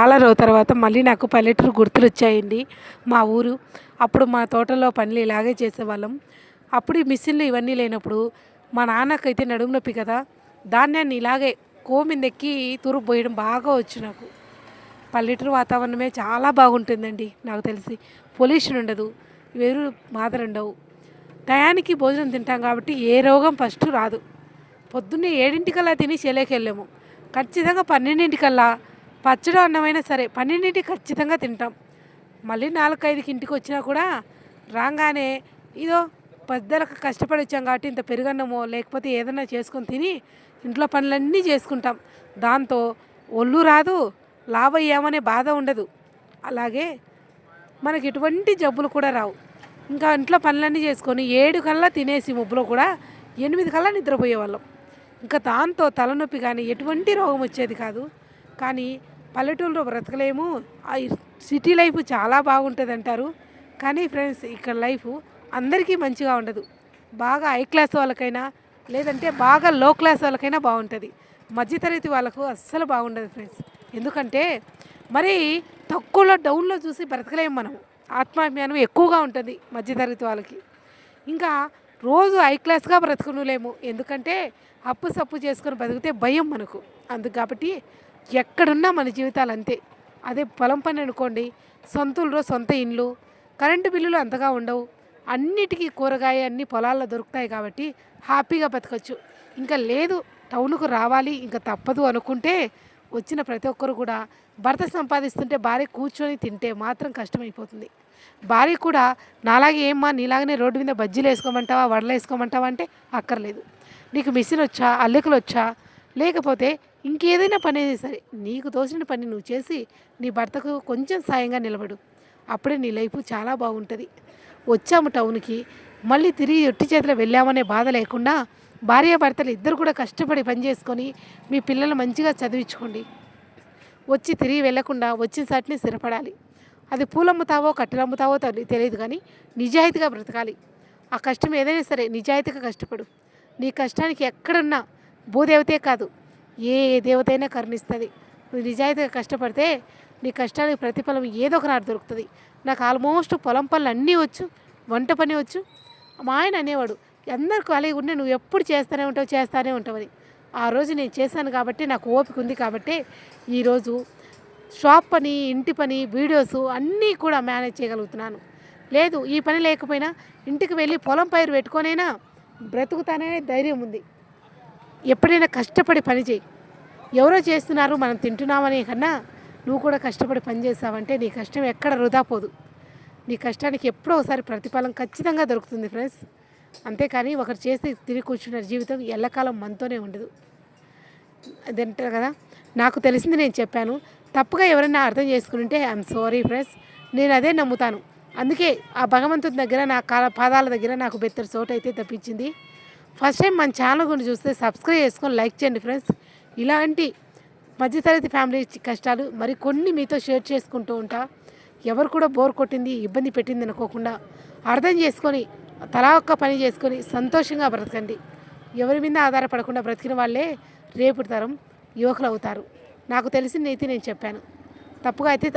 చాలా రోజు తర్వాత మళ్ళీ నాకు పల్లెటూరు గుర్తులు వచ్చాయండి మా ఊరు. అప్పుడు మా తోటలో పనులు ఇలాగే చేసేవాళ్ళం. అప్పుడు ఈ మిషన్లు ఇవన్నీ లేనప్పుడు మా నాన్నకైతే నడుము నొప్పి కదా ధాన్యాన్ని ఇలాగే కోమిందెక్కి తూర్పు పోయడం బాగా వచ్చు నాకు. పల్లెటూరు వాతావరణమే చాలా బాగుంటుందండి నాకు తెలిసి. పొల్యూషన్ ఉండదు వేరు బాధలు ఉండవు. టయానికి భోజనం తింటాం కాబట్టి ఏ రోగం ఫస్ట్ రాదు. పొద్దున్నే ఏడింటికల్లా తిని చెలేకి ఖచ్చితంగా పన్నెండింటికల్లా పచ్చడి అన్నమైనా సరే పన్నెండింటికి ఖచ్చితంగా తింటాం. మళ్ళీ నాలుగైదుకి ఇంటికి వచ్చినా కూడా రాగానే ఇదో పెద్దలకు కష్టపడి వచ్చాం కాబట్టి ఇంత పెరుగన్నమో లేకపోతే ఏదైనా చేసుకొని తిని ఇంట్లో పనులన్నీ చేసుకుంటాం. దాంతో ఒళ్ళు రాదు లాభయ్యామనే బాధ ఉండదు. అలాగే మనకి ఎటువంటి జబ్బులు కూడా రావు. ఇంకా ఇంట్లో పనులన్నీ చేసుకొని ఏడు కల్లా తినేసి ముబ్బులో కూడా ఎనిమిది కల్లా నిద్రపోయేవాళ్ళం. ఇంకా దాంతో తలనొప్పి కానీ ఎటువంటి రోగం వచ్చేది కాదు. కానీ పల్లెటూరులో బ్రతకలేము. ఆ సిటీ లైఫ్ చాలా బాగుంటుంది అంటారు కానీ ఫ్రెండ్స్ ఇక్కడ లైఫ్ అందరికీ మంచిగా ఉండదు. బాగా హై క్లాస్ వాళ్ళకైనా లేదంటే బాగా లో క్లాస్ వాళ్ళకైనా బాగుంటుంది. మధ్యతరగతి వాళ్ళకు అస్సలు బాగుండదు ఫ్రెండ్స్. ఎందుకంటే మరి తక్కువలో డౌన్లో చూసి బ్రతకలేము మనం ఆత్మాభిమానం ఎక్కువగా ఉంటుంది మధ్యతరగతి వాళ్ళకి. ఇంకా రోజు హై క్లాస్గా బ్రతకనులేము. ఎందుకంటే అప్పు సప్పు చేసుకొని బతికితే భయం మనకు. అందుకు కాబట్టి ఎక్కడున్నా మన జీవితాలు అంతే. అదే పొలం పని అనుకోండి సొంతూరులో సొంత ఇండ్లు కరెంటు బిల్లులు అంతగా ఉండవు. అన్నిటికీ కూరగాయ అన్ని పొలాల్లో దొరుకుతాయి కాబట్టి హ్యాపీగా బతకచ్చు. ఇంకా లేదు టౌన్కు రావాలి ఇంకా తప్పదు అనుకుంటే వచ్చిన ప్రతి ఒక్కరు కూడా భర్త సంపాదిస్తుంటే భార్య కూర్చొని తింటే మాత్రం కష్టమైపోతుంది. భార్య కూడా నాలాగే ఏమ్మా నీలాగనే రోడ్డు మీద బజ్జీలు వేసుకోమంటావా వడలు వేసుకోమంటావా అంటే అక్కర్లేదు. నీకు మిషన్ వచ్చా అల్లికలు వచ్చా లేకపోతే ఇంకేదైనా పని అయినా సరే నీకు తోచిన పని నువ్వు చేసి నీ భర్తకు కొంచెం సాయంగా నిలబడు. అప్పుడే నీ లైఫ్ చాలా బాగుంటుంది. వచ్చాము టౌన్కి మళ్ళీ తిరిగి ఒట్టి చేతిలో వెళ్ళామనే బాధ లేకుండా భార్య భర్తలు ఇద్దరు కూడా కష్టపడి పని చేసుకొని మీ పిల్లలు మంచిగా చదివించుకోండి. వచ్చి తిరిగి వెళ్ళకుండా వచ్చిన సాటిని స్థిరపడాలి. అది పూలమ్ముతావో కట్టెలమ్ముతావో తెలియదు కానీ నిజాయితీగా బ్రతకాలి. ఆ కష్టం ఏదైనా సరే నిజాయితీగా కష్టపడు. నీ కష్టానికి ఎక్కడున్నా భూదేవతే కాదు. ఏ దేవతైనా కరుణిస్తుంది. నువ్వు నిజాయితీగా కష్టపడితే నీ కష్టానికి ప్రతిఫలం ఏదో ఒక నాడు దొరుకుతుంది. నాకు ఆల్మోస్ట్ పొలం పనులు అన్నీ వచ్చు వంట పని వచ్చు. మా ఆయన అనేవాడు అందరికీ అలాగే ఉండే నువ్వు ఎప్పుడు చేస్తూనే ఉంటావు చేస్తూనే ఉంటావని ఆ రోజు నేను చేశాను కాబట్టి నాకు ఓపిక ఉంది కాబట్టి ఈరోజు షాప్ పని ఇంటి పని వీడియోస్ అన్నీ కూడా మేనేజ్ చేయగలుగుతున్నాను. లేదు ఈ పని లేకపోయినా ఇంటికి వెళ్ళి పొలం పైరు పెట్టుకొనైనా బ్రతుకుతాననే ధైర్యం ఉంది. ఎప్పుడైనా కష్టపడి పని చేయి. ఎవరో చేస్తున్నారు మనం తింటున్నామనే కన్నా నువ్వు కూడా కష్టపడి పని చేసావంటే నీ కష్టం ఎక్కడ వృధా పోదు. నీ కష్టానికి ఎప్పుడో ఒకసారి ప్రతిఫలం ఖచ్చితంగా దొరుకుతుంది ఫ్రెండ్స్. అంతేకాని ఒకరు చేసి తిరిగి కూర్చున్న జీవితం ఎల్లకాలం మనతోనే ఉండదు. అదంటారు కదా? నాకు తెలిసింది నేను చెప్పాను. తప్పుగా ఎవరైనా అర్థం చేసుకుంటే ఐఎమ్ సారీ ఫ్రెండ్స్. నేను అదే నమ్ముతాను. అందుకే ఆ భగవంతుడి దగ్గర నా కాల పాదాల దగ్గర నాకు బెత్తర చోటు అయితే తప్పించింది. ఫస్ట్ టైం మన ఛానల్ గురించి చూస్తే సబ్స్క్రైబ్ చేసుకొని లైక్ చేయండి ఫ్రెండ్స్ ఇలాంటి మధ్యతరగతి ఫ్యామిలీ కష్టాలు మరి కొన్ని మీతో షేర్ చేసుకుంటూ ఉంటా. ఎవరు కూడా బోర్ కొట్టింది ఇబ్బంది పెట్టింది అనుకోకుండా అర్థం చేసుకొని తలా ఒక్క పని చేసుకొని సంతోషంగా బ్రతకండి. ఎవరి మీద ఆధారపడకుండా బ్రతికిన వాళ్ళే రేపు తరం యువకులు అవుతారు. నాకు తెలిసిన నీతి నేను చెప్పాను. తప్పుగా అయితే